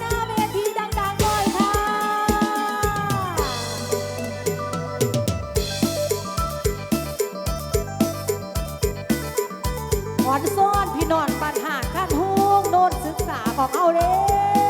หน้าเวทีดังๆหอยค่ะ ขอนซ้อนพี่นอนปัญหาขั้นห้องโนนศึกษาของเขาเลย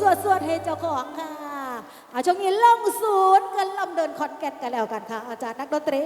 สวดสวดให้เจ้าของค่ะอาช่วงนี้ล่องศูนย์กันลำเดินคอนแกนกันแล้วกันค่ะ อาจารย์นักดนตรี